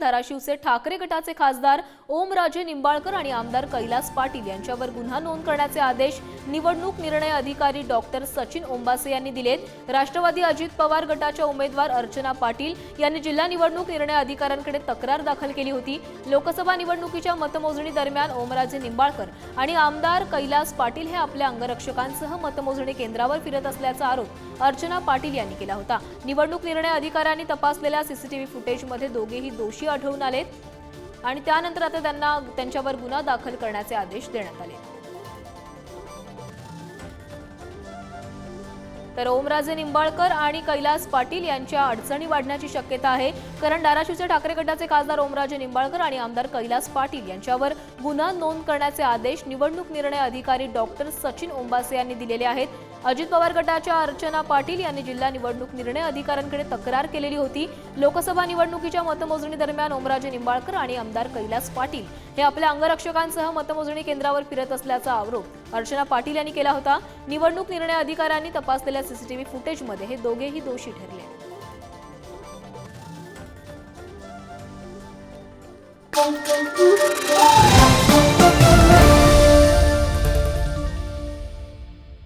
धाराशिवचे ठाकरे गटाचे खासदार ओमराजे निंबाळकर आणि आमदार कैलास पाटील यांच्यावर गुन्हा नोंद करण्याचे आदेश निवडणूक निर्णय अधिकारी डॉक्टर सचिन ओंबासे यांनी दिलेत. राष्ट्रवादी अजित पवार गटाच्या उमेदवार अर्चना पाटील यांनी जिल्हा निवडणूक निर्णय अधिकाऱ्यांकडे तक्रार दाखल केली होती. लोकसभा निवडणुकीच्या मतमोजणी दरम्यान ओमराजे निंबाळकर आणि आमदार कैलास पाटील हे आपल्या अंगरक्षकांसह मतमोजणी केंद्रावर फिरत असल्याचा आरोप अर्चना पाटील यांनी केला होता. निवडणूक निर्णय अधिकाऱ्यांनी तपासलेल्या सीसीटीव्ही फुटेजमध्ये दोघेही दोषी आढळून आलेत. आणि त्यानंतर आता त्यांना त्यांच्यावर गुन्हा दाखल करण्याचे आदेश देण्यात आले तर ओमराजे निंबाळकर आणि कैलास पाटील यांच्या अडचणी वाढण्याची शक्यता आहे. कारण धाराशिवचे ठाकरे गटाचे खासदार ओमराजे निंबाळकर आणि आमदार कैलास पाटील यांच्यावर गुन्हा नोंद करण्याचे आदेश निवडणूक निर्णय अधिकारी डॉक्टर सचिन ओंबासे यांनी दिलेले आहेत. अजित पवार गटाच्या अर्चना पाटील यांनी जिल्हा निवडणूक निर्णय अधिकाऱ्यांकडे तक्रार केलेली होती. लोकसभा निवडणुकीच्या मतमोजणी दरम्यान ओमराजे निंबाळकर आणि आमदार कैलास पाटील हे आपल्या अंगरक्षकांसह मतमोजणी केंद्रावर फिरत असल्याचा आरोप अर्चना पाटील यांनी केला होता निवडणूक निर्णय अधिकाऱ्यांनी तपासलेल्या सीसीटीव्ही फुटेजमध्ये हे दोघेही दोषी ठरले Thank you.